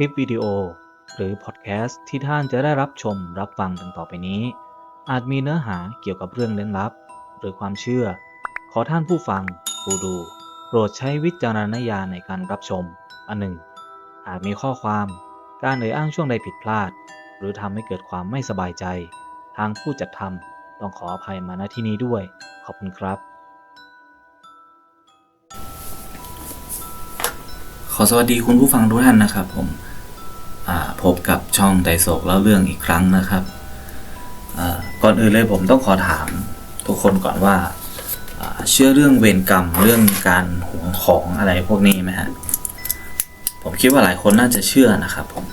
คลิปวิดีโอ หรือพอดแคสต์ที่ท่านจะได้รับชมรับฟังดังต่อไปนี้ อาจมีเนื้อหาเกี่ยวกับเรื่องเล่นลับ หรือความเชื่อ ขอท่านผู้ฟังผู้ดู โปรดใช้วิจารณญาณในการรับชม อันหนึ่งอาจมีข้อความ การเอ่ยอ้างช่วงใดผิดพลาด หรือทำให้เกิดความไม่สบายใจ ทางผู้จัดทำต้องขออภัยมาณที่นี้ด้วย ขอบคุณครับขอสวัสดีคุณผู้ฟังทุกท่านนะครับผม พบกับช่องไดโศกเล่าเรื่องอีกครั้งนะครับ ก่อนอื่นเลยผมต้องขอถามทุกคนก่อนว่า เชื่อเรื่องเวรกรรมเรื่องการหวงของอะไรพวกนี้ไหมฮะผมคิดว่าหลายคนน่าจะเชื่อนะครับผม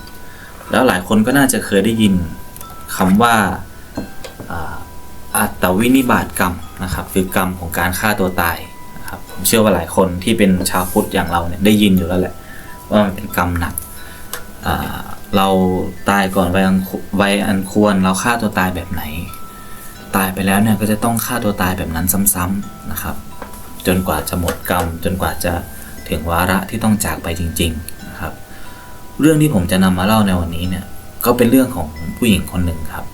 แล้วหลายคนก็น่าจะเคยได้ยินคำว่าอ่าอัตวินิบาตกรรมนะครับ คือกรรมของการฆ่าตัวตายนะครับผมเชื่อว่าหลายคนที่เป็นชาวพุทธอย่างเราเนี่ยได้ยินอยู่แล้วแหละว่ามันเป็นกรรมหนัก เราตายก่อนวัยอันคววัยอันควรเราฆ่าตัวตายแบบไหน ตายไปแล้วเนี่ยก็จะต้องฆ่าตัวตายแบบนั้นซ้ำๆนะครับ จนกว่าจะหมดกรรม จนกว่าจะถึงวาระที่ต้องจากไปจริงๆนะครับ เรื่องที่ผมจะนำมาเล่าในวันนี้เนี่ยก็เป็นเรื่องของผู้หญิงคนหนึ่งครับ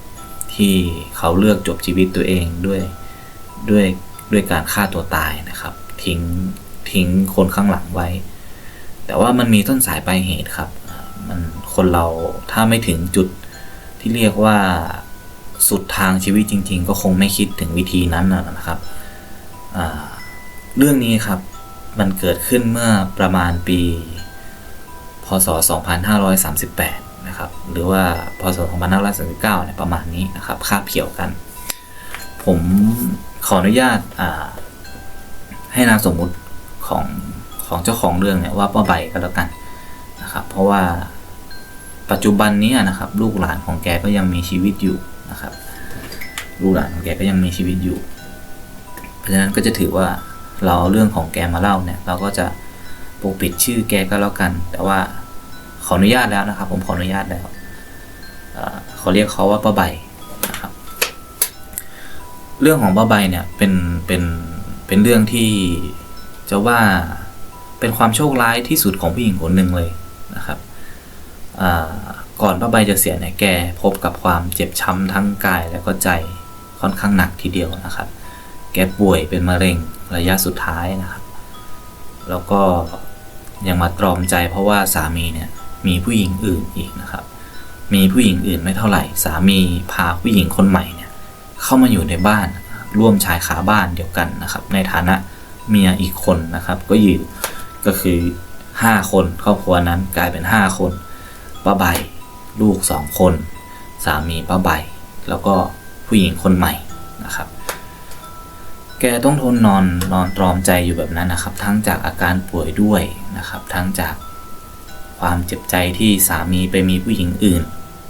ที่เขาเลือกจบชีวิตตัวเองด้วยด้วยด้วยการฆ่าตัวตายนะครับ ทิ้งทิ้งคนข้างหลังไว้ แต่ว่ามันมีต้นสายปลายเหตุครับ มันคนเราถ้าไม่ถึงจุดที่เรียกว่าสุดทางชีวิตจริง ๆ ก็คงไม่คิดถึงวิธีนั้นนะครับ เรื่องนี้ครับมันเกิดขึ้นเมื่อประมาณปี พศ 2538 นะครับ หรือว่าพศ 2539เนี่ยประมาณนี้นะครับคาบเกี่ยวกัน ผมขออนุญาตาให้นามสมมุติของของเจ้าของเรื่องเนี่ยว่าป้าใบก็แล้วกัน นะครับ เพราะว่าปัจจุบันนี้นะครับ ลูกหลานของแกก็ยังมีชีวิตอยู่นะครับ ลูกหลานของแกก็ยังมีชีวิตอยู่ เพราะฉะนั้นก็จะถือว่าเราเอาเรื่องของแกมาเล่าเนี่ย เราก็จะปกปิดชื่อแกก็แล้วกัน แต่ว่าขออนุญาตแล้วนะครับ ผมขออนุญาตแล้วเขาเรียกเขาว่าป้าใบนะครับ เรื่องของป้าใบเนี่ยเป็นเป็นเป็นเรื่องที่จะว่าเป็นความโชคร้ายที่สุดของผู้หญิงคนหนึ่งเลย นะครับก่อนป้าใบจะเสียเนี่ยแกพบกับความเจ็บช้ำทั้งกายและก็ใจค่อนข้างหนักทีเดียวนะครับ แกป่วยเป็นมะเร็งระยะสุดท้ายนะครับ แล้วก็ยังมาตรอมใจเพราะว่าสามีเนี่ยมีผู้หญิงอื่นอีกนะครับ มีผู้หญิงอื่นไม่เท่าไหร่ สามีพาผู้หญิงคนใหม่เนี่ยเข้ามาอยู่ในบ้านร่วมชายขาบ้านเดียวกันนะครับ ในฐานะเมียอีกคนนะครับ ก็อยู่ก็คือ 5คนครอบครัวนั้นกลายเป็น5คนป้าใบลูก2คน สามีป้าใบ แล้วก็ผู้หญิงคนใหม่นะครับ แกต้องทนนอนนอนตรอมใจอยู่แบบนั้นนะครับ ทั้งจากอาการป่วยด้วยนะครับ ทั้งจากความเจ็บใจที่สามีไปมีผู้หญิงอื่น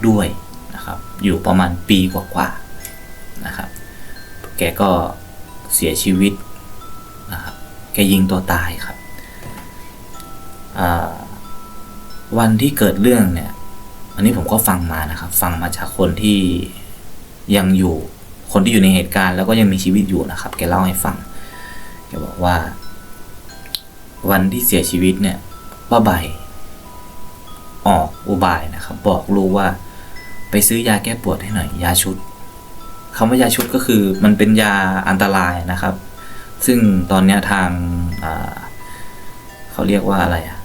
ด้วยนะครับ อยู่ประมาณปีกว่าๆนะครับ แกก็เสียชีวิตนะครับ แกยิงตัวตายครับ วันที่เกิดเรื่องเนี่ย อันนี้ผมก็ฟังมานะครับ ฟังมาจากคนที่ยังอยู่ คนที่อยู่ในเหตุการณ์แล้วก็ยังมีชีวิตอยู่นะครับ แกเล่าให้ฟัง แกบอกว่า วันที่เสียชีวิตเนี่ยป้าใบ ออกอุบายนะครับ บอกลูกว่า ไปซื้อยาแก้ปวดให้หน่อย ยาชุดคำว่ายาชุดก็คือมันเป็นยาอันตรายนะครับ ซึ่งตอนเนี้ยทางเขาเรียกว่าอะไรอะ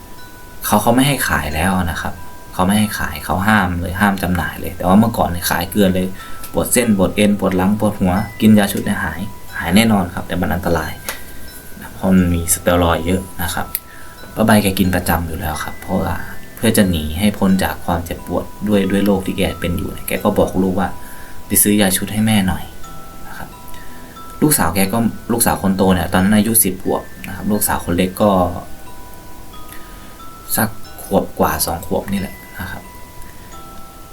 เขาเขาไม่ให้ขายแล้วนะครับ เขาไม่ให้ขายเขาห้ามเลยห้ามจำหน่ายเลย แต่ว่าเมื่อก่อนเนี่ยขายเกลือนเลยปวดเส้นปวดเอ็นปวดหลังปวดหัว กินยาชุดเนี่ยหายหายแน่นอนครับ แต่มันอันตรายเพราะมันมีสเตียรอยเยอะนะครับป้าใบแกกินประจำอยู่แล้วครับ เพราะว่าเพื่อจะหนีให้พ้นจากความเจ็บปวดด้วยด้วยโรคที่แกเป็นอยู่แกก็บอกลูกว่าไปซื้อยาชุดให้แม่หน่อยนะครับลูกสาวแกก็ลูกสาวคนโตเนี่ยตอนนั้นอายุสิบขวบนะครับลูกสาวคนเล็กก็ สักขวบกว่าสองขวบนี่แหละนะครับ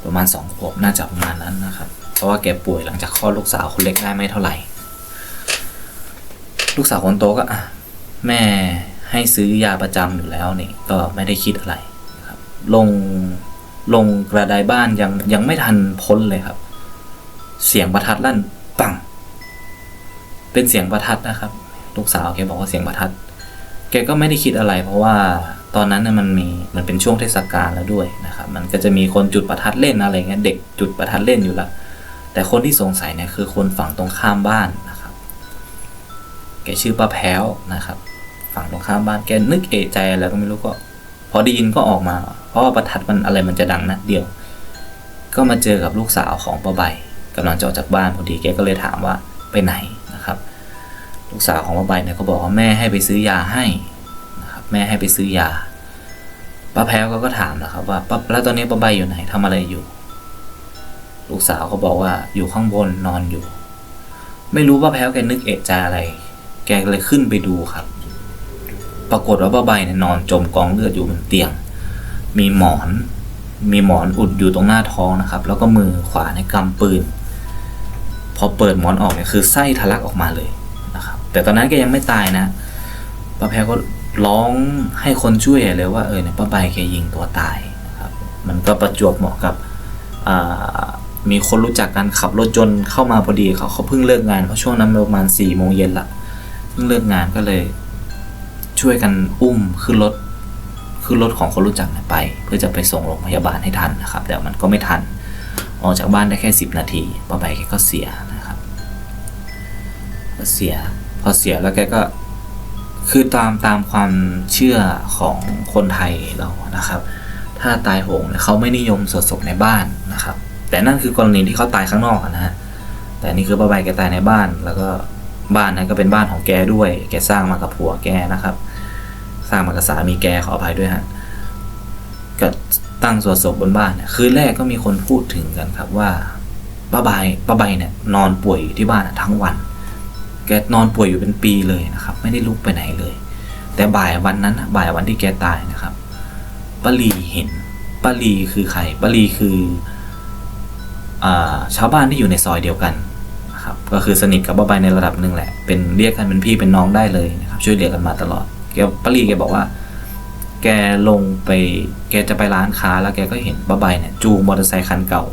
ประมาณสองขวบน่าจะประมาณนั้นนะครับ เพราะว่าแกป่วยหลังจากคลอดลูกสาวคนเล็กได้ไม่เท่าไหร่ ลูกสาวคนโตก็อะแม่ให้ซื้อยาประจำอยู่แล้วนี่ก็ไม่ได้คิดอะไรครับ ลงลงกระไดบ้านยังยังไม่ทันพ้นเลยครับ เสียงประทัดลั่นปัง เป็นเสียงประทัดนะครับ ลูกสาวแกบอกว่าเสียงประทัด แกก็ไม่ได้คิดอะไร เพราะว่า ตอนนั้นน่ะมันมีมันเป็นช่วงเทศกาลแล้วด้วยนะครับ มันก็จะมีคนจุดประทัดเล่นอะไรเงี้ยเด็กจุดประทัดเล่นอยู่ละแต่คนที่สงสัยเนี่ยคือคนฝั่งตรงข้ามบ้านนะครับ แกชื่อป้าแพ้วนะครับ ฝั่งตรงข้ามบ้านแกนึกเอะใจอะไรก็ไม่รู้ก็ พอได้ยินก็ออกมา เพราะว่าประทัดมันอะไรมันจะดังนัดเดียว ก็มาเจอกับลูกสาวของป้าใบกำลังจะออกจากบ้านพอดีแกก็เลยถามว่าไปไหนนะครับ ลูกสาวของป้าใบเนี่ยก็บอกว่าแม่ให้ไปซื้อยาให้ แม่ให้ไปซื้อยาป้าแพ้วก็ก็ถามนะครับว่าป้าแล้วตอนนี้ป้าใบอยู่ไหนทำอะไรอยู่ ลูกสาวก็บอกว่าอยู่ข้างบนนอนอยู่ ไม่รู้ป้าแพ้วแกนึกเอะใจอะไร แกเลยขึ้นไปดูครับ ปรากฏว่าป้าใบเนี่ยนอนจมกองเลือดอยู่บนเตียง มีหมอน มีหมอนอุดอยู่ตรงหน้าท้องนะครับ แล้วก็มือขวาในกำปืน พอเปิดหมอนออกเนี่ยคือไส้ทะลักออกมาเลยนะครับ แต่ตอนนั้นแกยังไม่ตายนะป้าแพรก็ ร้องให้คนช่วยเลยว่าเออเนี่ยป้าใบแกยิงตัวตายนะครับ มันก็ประจวบเหมาะกับมีคนรู้จักกันขับรถจนเข้ามาพอดีเขาเขาเพิ่งเลิกงานเพราะช่วงนั้นประมาณสี่โมงเย็นละเพิ่งเลิกงานก็เลย ช่วยกันอุ้มขึ้นรถขึ้นรถของคนรู้จักเนี่ยไป เพื่อจะไปส่งโรงพยาบาลให้ทันนะครับ แต่มันก็ไม่ทันออกจากบ้านได้แค่สิบนาทีป้าใบแกก็เสียนะครับก็เสียพอเสียแล้วแกก็ คือตามตามความเชื่อของคนไทยเรานะครับ ถ้าตายโหงเนี่ยเขาไม่นิยมสวดศพในบ้านนะครับ แต่นั่นคือกรณีที่เขาตายข้างนอกนะฮะแต่นี่คือป้าใบแกตายในบ้าน แล้วก็บ้านนั้นก็เป็นบ้านของแกด้วย แกสร้างมากับผัวแกนะครับ สร้างมากับสามีแกขออภัยด้วยฮะก็ตั้งสวดศพบนบ้านเนี่ยคืนแรกก็มีคนพูดถึงกันครับว่าป้าใบป้าใบเนี่ยนอนป่วยอยู่ที่บ้านทั้งวัน แกนอนป่วยอยู่เป็นปีเลยนะครับ ไม่ได้ลุกไปไหนเลย แต่บ่ายวันนั้นบ่ายวันที่แกตายนะครับป้าลีเห็นป้าลีคือใครป้าลีคืออชาวบ้านที่อยู่ในซอยเดียวกันนะครับก็คือสนิทกับป้าใบในระดับหนึ่งแหละ เป็นเรียกกันเป็นพี่เป็นน้องได้เลยนะครับ ช่วยเหลือกันมาตลอดแกป้าลีแกบอกว่า แกลงไป แกจะไปร้านค้าแล้วแกก็เห็นป้าใบเนี่ยจูงมอเตอร์ไซค์คันเก่า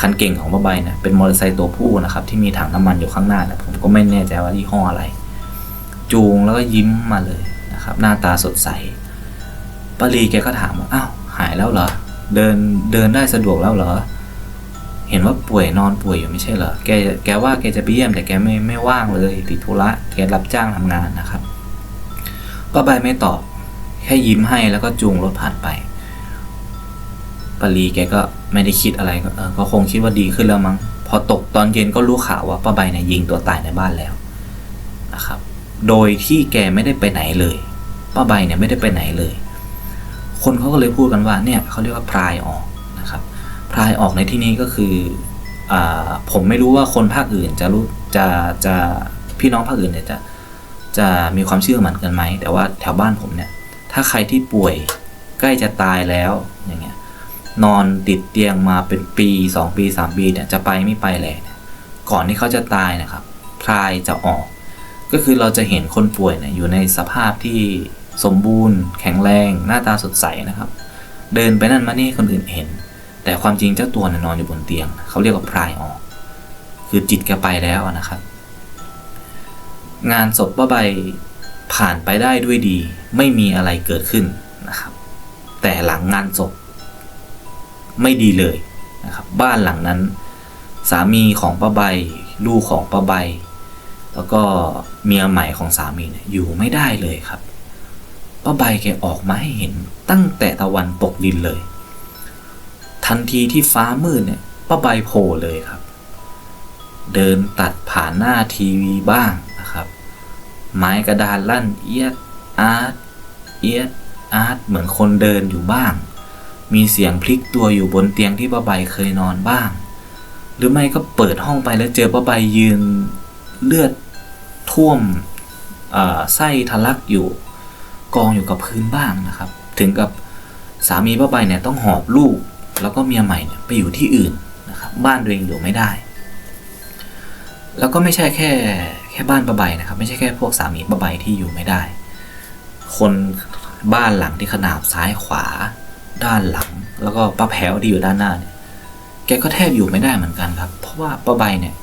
คันเก่งของป้าใบนี่ยเป็นมอเตอร์ไซค์ตัวผู้นะครับ ที่มีถังน้ำมันอยู่ข้างหน้านะผมก็ไม่แน่ใจว่ายี่ห้ออะไร จูงแล้วก็ยิ้มมาเลยนะครับ หน้าตาสดใสป้าลีแกก็ถามว่าอ้าวหายแล้วเหรอ เดินเดินได้สะดวกแล้วเหรอ เห็นว่าป่วยนอนป่วยอยู่ไม่ใช่เหรอแกแกว่าแกจะไปเยี่ยมแต่แกไม่ไม่ว่างเลยติดธุระแกรับจ้างทำงานนะครับป้าใบไม่ตอบแค่ยิ้มให้แล้วก็จูงรถผ่านไปปารีแกก็ ไม่ได้คิดอะไรก็เออก็คงคิดว่าดีขึ้นแล้วมั้ง พอตกตอนเย็นก็รู้ข่าวว่าป้าใบเนี่ยยิงตัวตายในบ้านแล้วนะครับ โดยที่แกไม่ได้ไปไหนเลยป้าใบเนี่ยไม่ได้ไปไหนเลย คนเขาก็เลยพูดกันว่าเนี่ยเขาเรียกว่าพรายออกนะครับ พรายออกในที่นี้ก็คืออผมไม่รู้ว่าคนภาคอื่นจะรู้จะจะพี่น้องภาคอื่นเนี่ยจะจะมีความเชื่อเหมือนกันไหมแต่ว่าแถวบ้านผมเนี่ย ถ้าใครที่ป่วยใกล้จะตายแล้วอย่างเงี้ย นอนติดเตียงมาเป็นปีสองปีสามปีเนี่ยจะไปไม่ไปเลยเนี่ยก่อนที่เขาจะตายนะครับพรายจะออก ก็คือเราจะเห็นคนป่วยเนี่ยอยู่ในสภาพที่สมบูรณ์ แข็งแรง หน้าตาสดใสนะครับ เดินไปนั่นมานี่คนอื่นเห็น แต่ความจริงเจ้าตัวเนี่ยนอนอยู่บนเตียง เขาเรียกว่าพรายออก คือจิตแกไปแล้วนะครับ งานศพป้าใบผ่านไปได้ด้วยดี ไม่มีอะไรเกิดขึ้นนะครับ แต่หลังงานศพ ไม่ดีเลยนะครับบ้านหลังนั้น สามีของป้าใบ ลูกของป้าใบ แล้วก็เมียใหม่ของสามีเนี่ยอยู่ไม่ได้เลยครับป้าใบแกออกมาให้เห็นตั้งแต่ตะวันตกดินเลย ทันทีที่ฟ้ามืดเนี่ยป้าใบโผล่เลยครับ เดินตัดผ่านหน้าทีวีบ้างนะครับ ไม้กระดานลั่นเอียดอาร์ตเอียดอาร์ตเหมือนคนเดินอยู่บ้าง มีเสียงพลิกตัวอยู่บนเตียงที่ป้าใบเคยนอนบ้าง หรือไม่ก็เปิดห้องไปแล้วเจอป้าใบยืนเลือดท่วมไส้ทะลักอยู่ กองอยู่กับพื้นบ้างนะครับ ถึงกับสามีป้าใบเนี่ยต้องหอบลูก แล้วก็เมียใหม่ไปอยู่ที่อื่นนะครับ บ้านตัวเองอยู่ไม่ได้ แล้วก็ไม่ใช่แค่แค่บ้านป้าใบนะครับ ไม่ใช่แค่พวกสามีป้าใบที่อยู่ไม่ได้ คนบ้านหลังที่ขนาบซ้ายขวา ด้านหลัง แล้วก็ป้าแพ้วที่อยู่ด้านหน้าเนี่ยแกก็แทบอยู่ไม่ได้เหมือนกันครับ เพราะว่าป้าใบเนี่ย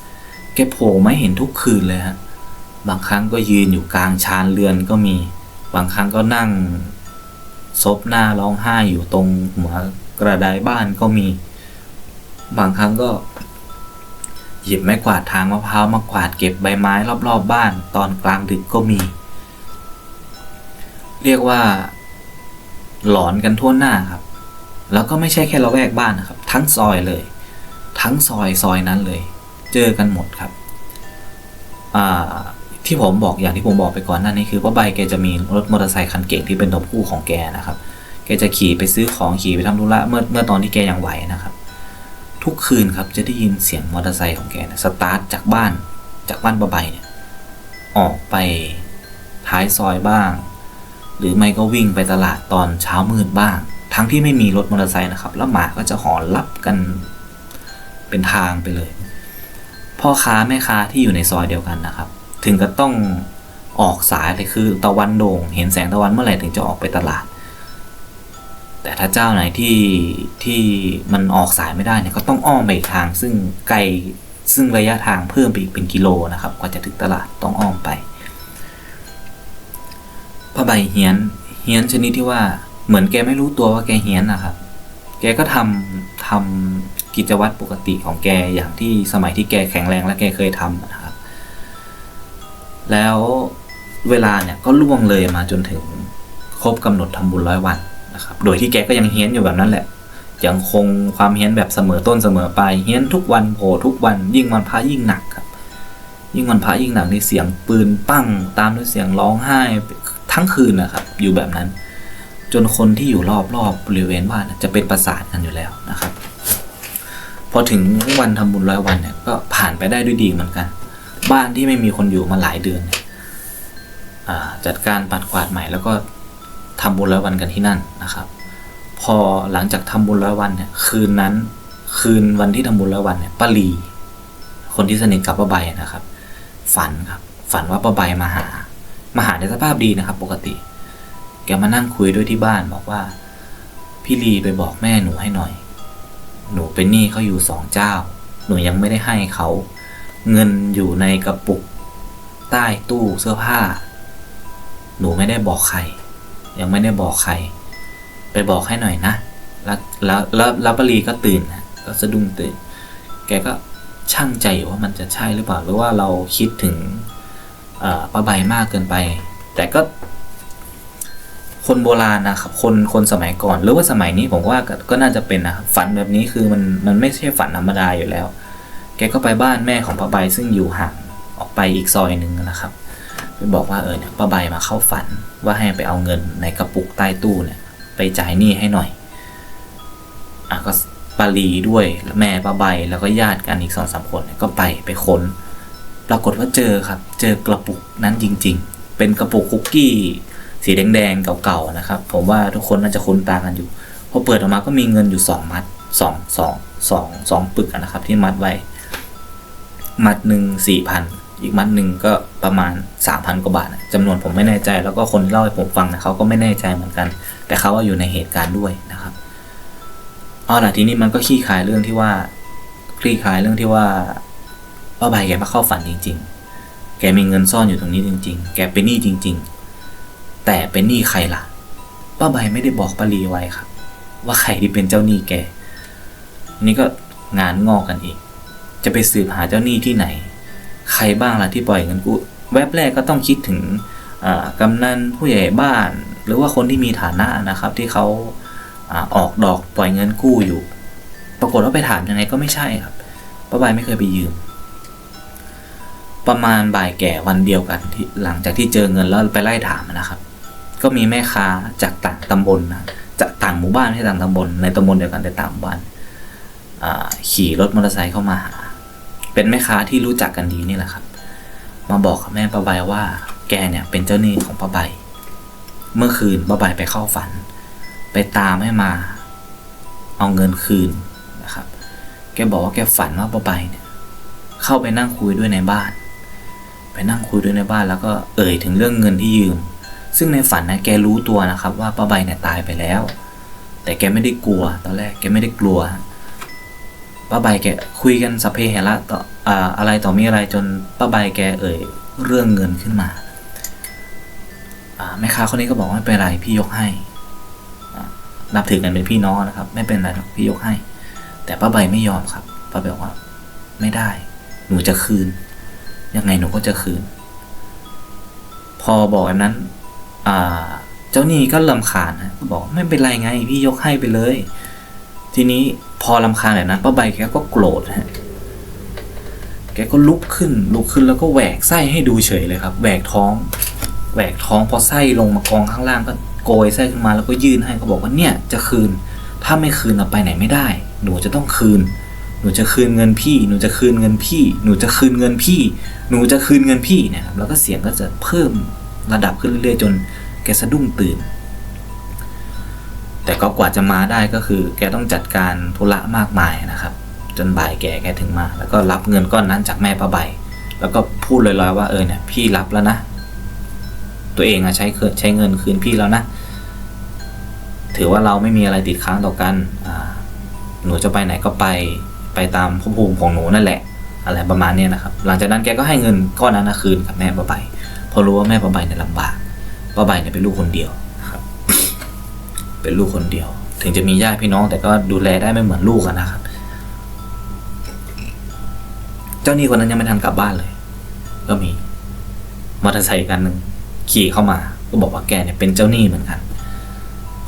แกโผล่ไม่เห็นทุกคืนเลยฮะบางครั้งก็ยืนอยู่กลางชานเรือนก็มี บางครั้งก็นั่งซบหน้าร้องไห้อยู่ตรงหัวกระไดบ้านก็มี บางครั้งก็หยิบไม้กวาดทางมะพร้าวมากวาดเก็บใบไม้รอบๆบบ้าน ตอนกลางดึกก็มี เรียกว่า หลอนกันทั่วหน้าครับ แล้วก็ไม่ใช่แค่ละแวกบ้านนะครับ ทั้งซอยเลย ทั้งซอยซอยนั้นเลย เจอกันหมดครับที่ผมบอกอย่างที่ผมบอกไปก่อนหน้านี้คือป้าใบแกจะมีรถมอเตอร์ไซค์คันเก่งที่เป็นรถคู่ของแกนะครับ แกจะขี่ไปซื้อของขี่ไปทำธุระเมื่อเมื่อตอนที่แกยังไหวนะครับ ทุกคืนครับจะได้ยินเสียงมอเตอร์ไซค์ของแกนะสตาร์ทจากบ้านจากบ้านป้าใบเนี่ยออกไปท้ายซอยบ้าง หรือไม่ก็วิ่งไปตลาดตอนเช้ามืดบ้าง ทั้งที่ไม่มีรถมอเตอร์ไซค์นะครับ แล้วหมาก็จะหอนรับกันเป็นทางไปเลย พ่อค้าแม่ค้าที่อยู่ในซอยเดียวกันนะครับ ถึงก็ต้องออกสายเลยคือตะวันโด่ง เห็นแสงตะวันเมื่อไหร่ถึงจะออกไปตลาด แต่ถ้าเจ้าไหนที่ที่มันออกสายไม่ได้เนี่ยก็ต้องอ้อมไปอีกทางซึ่งไกลซึ่งระยะทางเพิ่มไปอีกเป็นกิโลนะครับกว่าจะถึงตลาดต้องอ้อมไปผ้าใบเฮียนเฮียนชนิดที่ว่า เหมือนแกไม่รู้ตัวว่าแกเฮียนนะครับ แกก็ทำทำกิจวัตรปกติของแกอย่างที่สมัยที่แกแข็งแรงและแกเคยทำนะครับ แล้วเวลาเนี่ยก็ล่วงเลยมาจนถึงครบกำหนดทำบุญร้อยวันนะครับ โดยที่แกก็ยังเฮี้ยนอยู่แบบนั้นแหละ ยังคงความเฮี้ยนแบบเสมอต้นเสมอปลาย เฮี้ยนทุกวันโผล่ทุกวันยิ่งวันพระยิ่งหนักครับ ยิ่งวันพระยิ่งหนักในเสียงปืนปั้ง ตามด้วยเสียงร้องไห้ทั้งคืนนะครับ อยู่แบบนั้น จนคนที่อยู่รอบๆบบริเวณบ้านจะเป็นประสาทกันอยู่แล้วนะครับ พอถึงวันทำบุญร้อยวันเนี่ยก็ผ่านไปได้ด้วยดีเหมือนกัน บ้านที่ไม่มีคนอยู่มาหลายเดือนอจัดการปัดกวาดใหม่แล้วก็ทำบุญร้อยวันกันที่นั่นนะครับ พอหลังจากทำบุญร้อยวันเนี่ยคืนนั้นคืนวันที่ทำบุญร้อยวันเนี่ยป้าลี คนที่สนิทกับป้าใบนะครับ ฝันครับ ฝันว่าป้าใบมาหา มาหาในสภาพดีนะครับ ปกติ แกมานั่งคุยด้วยที่บ้านบอกว่า พี่ลีไปบอกแม่หนูให้หน่อย หนูเป็นหนี้เขาอยู่สองเจ้า หนูยังไม่ได้ให้เขา เงินอยู่ในกระปุก ใต้ตู้เสื้อผ้า หนูไม่ได้บอกใคร ยังไม่ได้บอกใคร ไปบอกให้หน่อยนะ แล้วแล้วแล้วแล้วปารีก็ตื่นนะก็สะดุ้งตื่น แกก็ช่างใจว่ามันจะใช่หรือเปล่า หรือว่าเราคิดถึงป้าใบมากเกินไป แต่ก็ คนโบราณนะครับคนคนสมัยก่อน หรือว่าสมัยนี้ผมว่าก็ก็น่าจะเป็นนะฝันแบบนี้คือมันมันไม่ใช่ฝันธรรมดาอยู่แล้ว แกก็ไปบ้านแม่ของป้าใบซึ่งอยู่ห่างออกไปอีกซอยหนึ่งนะครับไปบอกว่าเออเนี่ยป้าใบมาเข้าฝันว่าให้ไปเอาเงินในกระปุกใต้ตู้เนี่ย ไปจ่ายหนี้ให้หน่อยอะก็ปาลีด้วยแม่ป้าใบแล้วก็ญาติกันอีกสองสามคนนก็ไปไปค้น ปรากฏว่าเจอครับ เจอกระปุกนั้นจริง ๆ เป็นกระปุกคุกกี้ สีแดงๆเก่าๆนะครับ ผมว่าทุกคนน่าจะคุ้นตากันอยู่พอเปิดออกมาก็มีเงินอยู่สองมัดสองสองสองสองปึกนะครับ ที่มัดไว้ มัดหนึ่งสี่พันอีกมัดหนึ่งก็ประมาณสามพันกว่าบาทจำนวนผมไม่แน่ใจ แล้วก็คนที่เล่าให้ผมฟังนะเขาก็ไม่แน่ใจเหมือนกัน แต่เขาว่าอยู่ในเหตุการณ์ด้วยนะครับเอาล่ะทีนี้มันก็ขี้คายเรื่องที่ว่าคลี่คลายเรื่องที่ว่าป้าใบแกมาเข้าฝันจริง ๆ แกมีเงินซ่อนอยู่ตรงนี้จริง ๆ แกเป็นหนี้จริง ๆ แต่เป็นหนี้ใครล่ะป้าใบไม่ได้บอกป้าลีไว้ครับ ว่าใครที่เป็นเจ้าหนี้แก นี่ก็งานงอกกันอีก จะไปสืบหาเจ้าหนี้ที่ไหน ใครบ้างล่ะที่ปล่อยเงินกู้แวบแรกก็ต้องคิดถึงกำนันผู้ใหญ่บ้าน หรือว่าคนที่มีฐานะนะครับ ที่เขาอ่าออกดอกปล่อยเงินกู้อยู่ ปรากฏว่าไปถามยังไงก็ไม่ใช่ครับป้าใบไม่เคยไปยืม ประมาณบ่ายแก่วันเดียวกันที่หลังจากที่เจอเงินแล้วไปไล่ถามนะครับ ก็มีแม่ค้าจากต่างตำบลนะจากต่างหมู่บ้านไม่ใช่ต่างตำบลในตำบลเดียวกันแต่ต่างหมู่บ้านขี่รถมอเตอร์ไซค์เข้ามาหา เป็นแม่ค้าที่รู้จักกันดีนี่แหละครับ มาบอกกับแม่ป้าใบว่า แกเนี่ยเป็นเจ้าหนี้ของป้าใบ เมื่อคืนป้าใบไปเข้าฝัน ไปตามให้มา เอาเงินคืนนะครับ แกบอกว่าแกฝันว่าป้าใบเนี่ย เข้าไปนั่งคุยด้วยในบ้าน ไปนั่งคุยด้วยในบ้านแล้วก็เอ่ยถึงเรื่องเงินที่ยืม ซึ่งในฝันนะแกรู้ตัวนะครับ ว่าป้าใบเนี่ยตายไปแล้ว แต่แกไม่ได้กลัว ตอนแรกแกไม่ได้กลัวป้าใบแกคุยกันสัพเพเหระต่ออ่าอะไรต่อมีอะไรจนป้าใบแกเอ่ยเรื่องเงินขึ้นมาแม่ค้าคนนี้ก็บอกไม่เป็นไรพี่ยกให้นับถือกันเป็นพี่น้องนะครับ ไม่เป็นไรพี่ยกให้ แต่ป้าใบไม่ยอมครับป้าใบบอกว่า ไม่ได้ หนูจะคืน ยังไงหนูก็จะคืน พอบอกแบบนั้น เจ้าหนี้ก็ลำคาญนะบอกไม่เป็นไรไงพี่ยกให้ไปเลย ทีนี้พอลำคาญแบบนั้นป้าใบแกก็โกรธฮะแกก็ลุกขึ้นลุกขึ้นแล้วก็แหวกไส้ให้ดูเฉยเลยครับแหวกท้องแหวกท้องพอไส้ลงมากองข้างล่างก็โกยไส้ขึ้นมาแล้วก็ยื่นให้ก็บอกว่าเนี่ยจะคืน ถ้าไม่คืนเราไปไหนไม่ได้ หนูจะต้องคืน หนูจะคืนเงินพี่ หนูจะคืนเงินพี่ หนูจะคืนเงินพี่ หนูจะคืนเงินพี่เนี่ยครับแล้วก็เสียงก็จะเพิ่ม ระดับขึ้นเรื่อยๆ จนแกสะดุ้งตื่น แต่ก็กว่าจะมาได้ก็คือ แกต้องจัดการธุระมากมายนะครับ จนบ่ายแกแกถึงมา แล้วก็รับเงินก้อนนั้นจากแม่ป้าใบ แล้วก็พูดลอยๆว่าเออเนี่ยพี่รับแล้วนะ ตัวเองอะใช้เกินใช้เงินคืนพี่แล้วนะ ถือว่าเราไม่มีอะไรติดค้างต่อกันหนูจะไปไหนก็ไปไปตามภพภูมิของหนูนั่นแหละ อะไรประมาณนี้นะครับ หลังจากนั้นแกก็ให้เงินก้อนนั้นคืนกับแม่ป้าใบ ราะรู้ว่าแม่ป้าใบเนี่ยลำบากป้าใบเนี่ยเป็นลูกคนเดียวครับ เป็นลูกคนเดียว ถึงจะมีญาติพี่น้อง แต่ก็ดูแลได้ไม่เหมือนลูกอะนะครับ เจ้าหนี้คนนั้นยังไม่ทันกลับบ้านเลย ก็มีมอเตอร์ไซค์กันหนึ่งขี่เข้ามา ก็บอกว่าแกเนี่ยเป็นเจ้าหนี้เหมือนกัน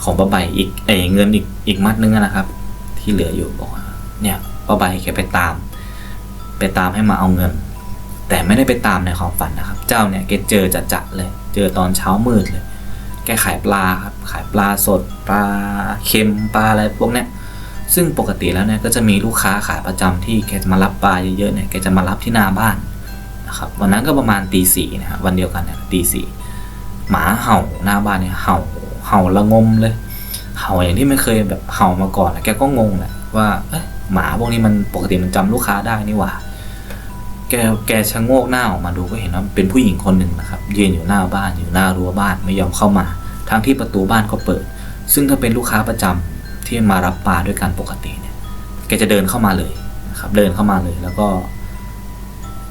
ของป้าใบอีกเอยเงินอีกอีกมัดนึงอะนะครับ ที่เหลืออยู่บอกว่าเนี่ยป้าใบแกไปตาม ไปตามให้มาเอาเงิน แต่ไม่ได้ไปตามในความฝันนะครับ เจ้าเนี่ยแกเจอจัดจะเลย เจอตอนเช้ามืดเลย แกขายปลาครับ ขายปลาสด ปลาเค็ม ปลาอะไรพวกเนี้ย ซึ่งปกติแล้วเนี่ยก็จะมีลูกค้าขายประจำที่แกจะมารับปลาเยอะๆเนี่ย แกจะมารับที่หน้าบ้านนะครับ วันนั้นก็ประมาณตีสี่นะครับวันเดียวกันเนี่ยตีสี่หมาเห่าหน้าบ้านเนี่ยเห่า เห่าละงมเลย เห่าอย่างที่ไม่เคยแบบเห่ามาก่อนนะแกก็งงแหละว่าเอ๊ะหมาพวกนี้มันปกติมันจำลูกค้าได้นี่หว่า แกแกชะโงกหน้าออกมาดูก็เห็นว่าเป็นผู้หญิงคนหนึ่งนะครับยืนอยู่หน้าบ้านอยู่หน้ารั้วบ้านไม่ยอมเข้ามา ทั้งที่ประตูบ้านก็เปิด ซึ่งถ้าเป็นลูกค้าประจำที่มารับปลาด้วยกันปกติเนี่ยแกจะเดินเข้ามาเลยนะครับเดินเข้ามาเลยแล้วก็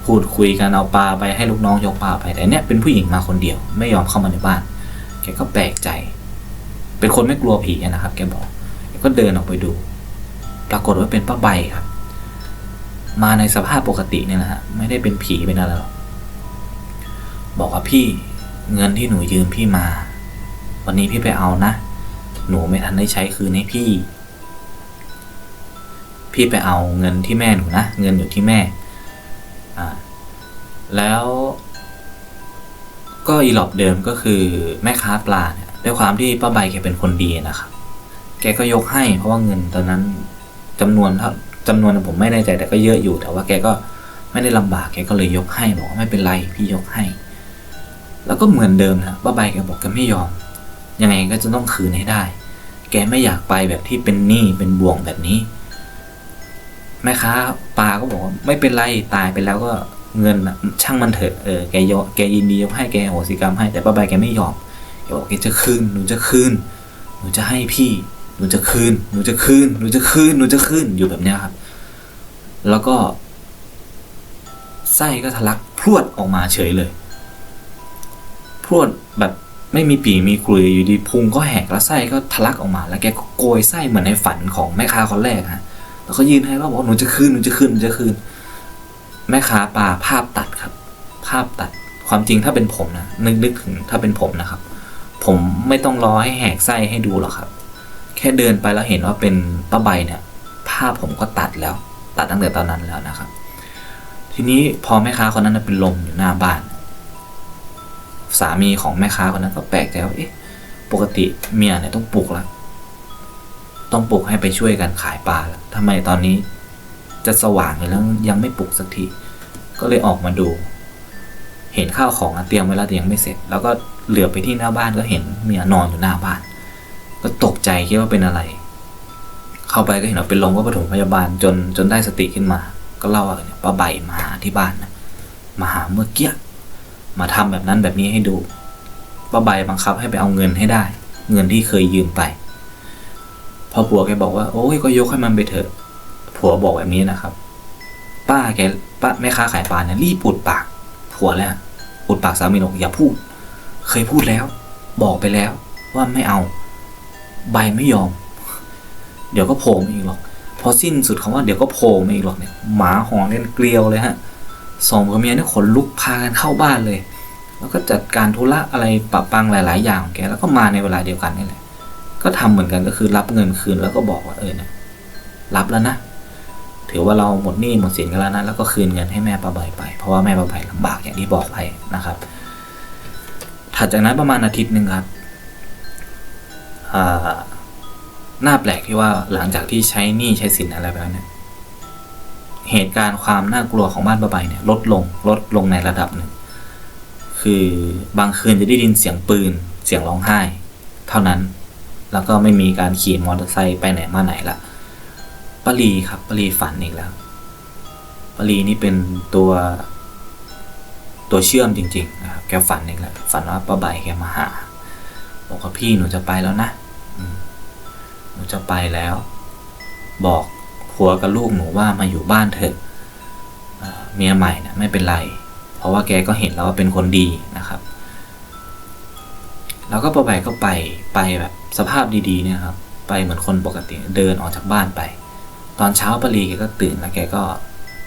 พูดคุยกันเอาปลาไปให้ลูกน้องยกปลาไปแต่เนี่ยเป็นผู้หญิงมาคนเดียว ไม่ยอมเข้ามาในบ้าน แกก็แปลกใจ เป็นคนไม่กลัวผีนะครับ แกบอกแกก็เดินออกไปดู ปรากฏว่าเป็นป้าใบครับ มาในสภาพปกติเนี่ยนะฮะไม่ได้เป็นผีเป็นอะไรหรอกบอกว่าพี่เงินที่หนูยืมพี่มา วันนี้พี่ไปเอานะ หนูไม่ทันได้ใช้คืนให้พี่ พี่ไปเอาเงินที่แม่หนูนะ เงินอยู่ที่แม่อ่าแล้วก็อีหลอบเดิมก็คือแม่ค้าปลาเนี่ยด้วยความที่ป้าใบแกเป็นคนดีนะครับ แกก็ยกให้เพราะว่าเงินตอนนั้นจำนวนเท่า จำนวนผมไม่แน่ใจแต่ก็เยอะอยู่ แต่ว่าแกก็ไม่ได้ลำบากแกก็เลยยกให้บอกว่าไม่เป็นไรพี่ยกให้ แล้วก็เหมือนเดิมนะป้าใบแกบอกแกไม่ยอม ยังไงก็จะต้องคืนให้ได้ แกไม่อยากไปแบบที่เป็นหนี้เป็นบ่วงแบบนี้ แม่ค้าปาก็บอกว่าไม่เป็นไรตายไปแล้วก็เงินช่างมันเถอะเออแกยอแกยินดียกให้แกโหสิกรรมให้แต่ป้าใบแกไม่ยอมแกบอกแกจะคืนหนูจะคืนหนูจะให้พี่ หนูจะคืน หนูจะคืน หนูจะคืน หนูจะคืน อยู่แบบเนี้ยครับ แล้วก็ ไส้ก็ทะลักพรวดออกมาเฉยเลย พรวดแบบไม่มีปีมีกลุยอยู่ดีพุงก็แหกแล้วไส้ก็ทะลักออกมา แล้วแกก็โกยไส้เหมือนในฝันของแม่ค้าคนแรกฮะ แล้วก็ยืนให้ว่าบอกหนูจะคืน หนูจะคืน หนูจะคืน แม่ค้าปลาภาพตัดครับ ภาพตัด ความจริงถ้าเป็นผมนะนึกนึกถึงถ้าเป็นผมนะครับ ผมไม่ต้องรอให้แหกไส้ให้ดูหรอกครับ แค่เดินไปแล้วเห็นว่าเป็นป้าใบเนี่ยภาพผมก็ตัดแล้ว ตัดตั้งแต่ตอนนั้นแล้วนะครับ ทีนี้พอแม่ค้าคนนั้นเป็นลมอยู่หน้าบ้าน สามีของแม่ค้าคนนั้นก็แปลกใจว่าเอ๊ะปกติเมียเนี่ยต้องปลุกละต้องปลุกให้ไปช่วยกันขายปลาแล้วทำไมตอนนี้จะสว่างแล้วยังไม่ปลุกสักทีก็เลยออกมาดู เห็นข้าวของเตรียมไว้แล้วแต่ยังไม่เสร็จ แล้วก็เหลือไปที่หน้าบ้านก็เห็นเมียนอนอยู่หน้าบ้าน ก็ตกใจคิดว่าเป็นอะไร เข้าไปก็เห็นว่าเป็นลมก็ปฐมพยาบาลจนจนได้สติขึ้นมา ก็เล่าว่าเนี่ยป้าใบมาหาที่บ้านนะมาหาเมื่อกี้มาทำแบบนั้นแบบนี้ให้ดูป้าใบบังคับให้ไปเอาเงินให้ได้ เงินที่เคยยืมไปพอผัวแกบอกว่าโอ้ยก็ยกให้มันไปเถอะผัวบอกแบบนี้นะครับ ป้าแกป้าแม่ค้าขายปลาเนี่ยรีบปุดปากผัวแล้วปุดปากสามีบอกอย่าพูด เคยพูดแล้ว บอกไปแล้วว่าไม่เอา ใบไม่ยอม เดี๋ยวก็โผล่มาอีกหรอก พอสิ้นสุดคำว่าเดี๋ยวก็โผล่มาอีกหรอกเนี่ย หมาหอนกันเกลียวเลยฮะสองกับเมียนี่ขนลุกพากันเข้าบ้านเลย แล้วก็จัดการธุระอะไรปะปังหลาย ๆ อย่างของแก แล้วก็มาในเวลาเดียวกันนี่แหละ ก็ทำเหมือนกันก็คือรับเงินคืนแล้วก็บอกว่าเออเนี่ยรับแล้วนะ ถือว่าเราหมดหนี้หมดสินกันแล้วนะ แล้วก็คืนเงินให้แม่ป้าใบไป เพราะว่าแม่ป้าใบลำบากอย่างที่บอกไปนะครับ ถัดจากนั้นประมาณอาทิตย์หนึ่งครับ น่าแปลกที่ว่าหลังจากที่ใช้หนี้ใช้สินอะไรไปแล้วเนี่ยเหตุการณ์ความน่ากลัวของบ้านป้าใบเนี่ย ลดลงลดลงในระดับหนึ่งคือบางคืนจะได้ยินเสียงปืน เสียงร้องไห้ เท่านั้น แล้วก็ไม่มีการขี่มอเตอร์ไซค์ไปไหนมาไหนละปรีครับปรีฝันอีกแล้วปรีนี่เป็นตัว ตัวเชื่อมจริง ๆ นะครับ แกฝันอีกแล้วฝันว่าป้าใบแกมาหา บอกว่าพี่หนูจะไปแล้วนะหนูจะไปแล้ว บอกผัวกับลูกหนูว่ามาอยู่บ้านเถอะเมียใหม่นะไม่เป็นไร เพราะว่าแกก็เห็นแล้วว่าเป็นคนดีนะครับ แล้วก็ป้าใบก็ไปไปแบบสภาพดีๆเนี่ยครับ ไปเหมือนคนปกติเดินออกจากบ้านไป ตอนเช้าปรีแกก็ตื่นแล้วแกก็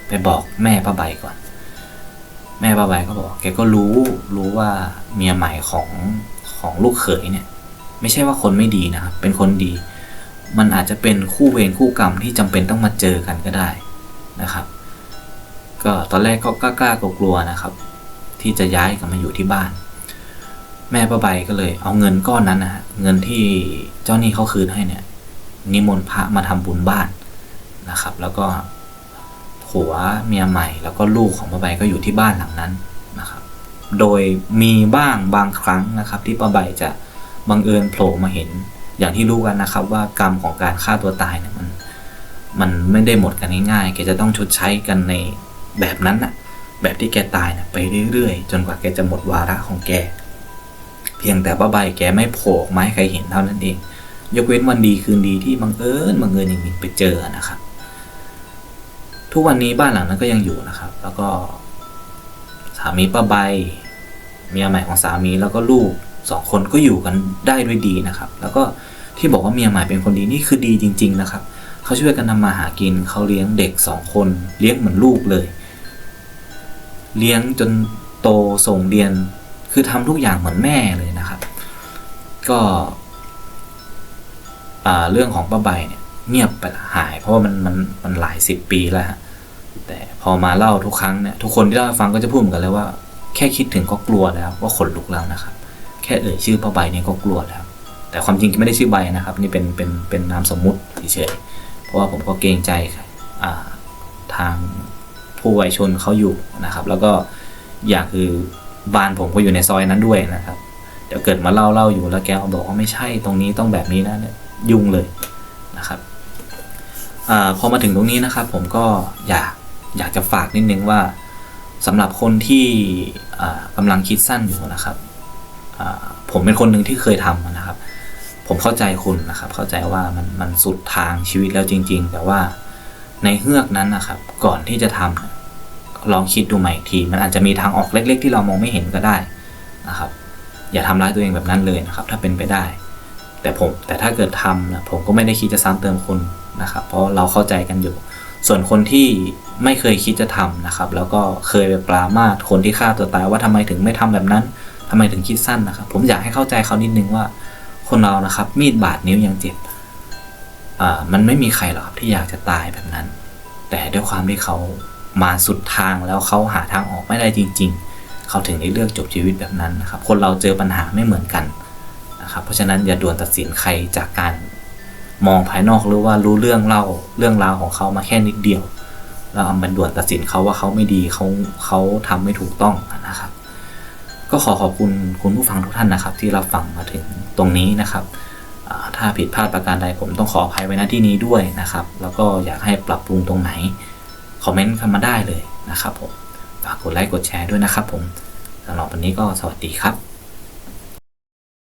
ไปบอกแม่ป้าใบก่อน แม่ป้าใบก็บอก แกก็รู้รู้ว่าเมียใหม่ของ ของลูกเขยเนี่ย ไม่ใช่ว่าคนไม่ดีนะครับ เป็นคนดี มันอาจจะเป็นคู่เวรคู่กรรมที่จำเป็นต้องมาเจอกันก็ได้นะครับ ก็ตอนแรกก็กล้ากลัวๆนะครับ ที่จะย้ายกลับมาอยู่ที่บ้าน แม่ป้าใบก็เลย เอาเงินก้อนนั้นนะฮะเงินที่เจ้าหนี้เขาคืนให้เนี่ย นิมนต์พระมาทำบุญบ้านนะครับ แล้วก็ผัวเมียใหม่ แล้วก็ลูกของป้าใบก็อยู่ที่บ้านหลังนั้น โดยมีบ้างบางครั้งนะครับ ที่ป้าใบจะบังเอิญโผล่มาเห็น อย่างที่รู้กันนะครับ ว่ากรรมของการฆ่าตัวตายเนี่ยมันมันไม่ได้หมดกันง่ายๆแกจะต้องชดใช้กันในแบบนั้นน่ะ แบบที่แกตายนะไปเรื่อยๆ จนกว่าแกจะหมดวาระของแก เพียงแต่ป้าใบแกไม่โผล่ออกมาให้ใครเห็นเท่านั้นเอง ยกเว้นวันดีคืนดีที่บังเอิญบังเอิญอย่างนี้ไปเจอนะครับ ทุกวันนี้บ้านหลังนั้นก็ยังอยู่นะครับ แล้วก็ามีป้าใบเมียใหม่ของสามีแล้วก็ลูกสองคนก็อยู่กันได้ด้วยดีนะครับ แล้วก็ที่บอกว่าเมียใหม่เป็นคนดีนี่คือดีจริง ๆ นะครับเขาช่วยกันทำมาหากินเขาเลี้ยงเด็กสองคน เลี้ยงเหมือนลูกเลย เลี้ยงจนโตส่งเรียน คือทำทุกอย่างเหมือนแม่เลยนะครับ ก็เรื่องของป้าใบเนี่ยเงียบไปหาย เพราะว่ามันมันมันหลายสิบปีแล้วฮะ แต่พอมาเล่าทุกครั้งเนี่ยทุกคนที่เล่าให้ฟังก็จะพูดเหมือนกันเลยว่า แค่คิดถึงก็กลัวแล้วว่าขนลุกแล้วนะครับ แค่เอ่ยชื่อป้าใบเนี่ยก็กลัวแล้วแต่ความจริงไม่ได้ชื่อใบนะครับ นี่เป็นเป็นเป็นนามสมมุติเฉยๆเพราะว่าผมก็เกรงใจอ่าทางผู้วัยชนเขาอยู่นะครับ แล้วก็อย่างคือบ้านผมก็อยู่ในซอยนั้นด้วยนะครับเดี๋ยวเกิดมาเล่าเล่าอยู่แล้วแกบอกว่าไม่ใช่ตรงนี้ต้องแบบนี้นะเนี่ยยุ่งเลยนะครับอาพอมาถึงตรงนี้นะครับ ผมก็อยาก อยากจะฝากนิดนึงว่าสำหรับคนที่อ่ากำลังคิดสั้นอยู่นะครับผมเป็นคนหนึ่งที่เคยทำนะครับ ผมเข้าใจคุณนะครับ เข้าใจว่ามันมันสุดทางชีวิตแล้วจริง ๆ แต่ว่าในเฮือกนั้นนะครับ ก่อนที่จะทำลองคิดดูใหม่อีกที มันอาจจะมีทางออกเล็ก ๆ ที่เรามองไม่เห็นก็ได้นะครับ อย่าทำร้ายตัวเองแบบนั้นเลยนะครับ ถ้าเป็นไปได้ แต่ผมแต่ถ้าเกิดทำนะผมก็ไม่ได้คิดจะซ้ำเติมคุณนะครับ เพราะเราเข้าใจกันอยู่ ส่วนคนที่ไม่เคยคิดจะทำนะครับ แล้วก็เคยไปปรามาสคนที่ฆ่าตัวตายว่าทำไมถึงไม่ทำแบบนั้นทำไมถึงคิดสั้นนะครับ ผมอยากให้เข้าใจเขานิดนึงว่า คนเรานะครับ มีดบาดนิ้วยังเจ็บอ่ามันไม่มีใครหรอกครับที่อยากจะตายแบบนั้น แต่ด้วยความที่เขามาสุดทางแล้วเขาหาทางออกไม่ได้จริง ๆ เขาถึงได้เลือกจบชีวิตแบบนั้นนะครับ คนเราเจอปัญหาไม่เหมือนกันนะครับ เพราะฉะนั้นอย่าด่วนตัดสินใครจากการ มองภายนอกหรือว่ารู้เรื่องเล่าเรื่องราวของเขามาแค่นิดเดียวแล้วเอามันด่วนตัดสินเขาว่าเขาไม่ดีเขาเขาทำไม่ถูกต้องนะครับ ก็ขอขอบคุณคุณผู้ฟังทุกท่านนะครับ ที่รับฟังมาถึงตรงนี้นะครับถ้าผิดพลาดประการใดผมต้องขออภัยไว้ณที่นี้ด้วยนะครับ แล้วก็อยากให้ปรับปรุงตรงไหนคอมเมนต์เข้ามาได้เลยนะครับผมฝากกดไลค์กดแชร์ด้วยนะครับผมสำหรับวันนี้ก็สวัสดีครับ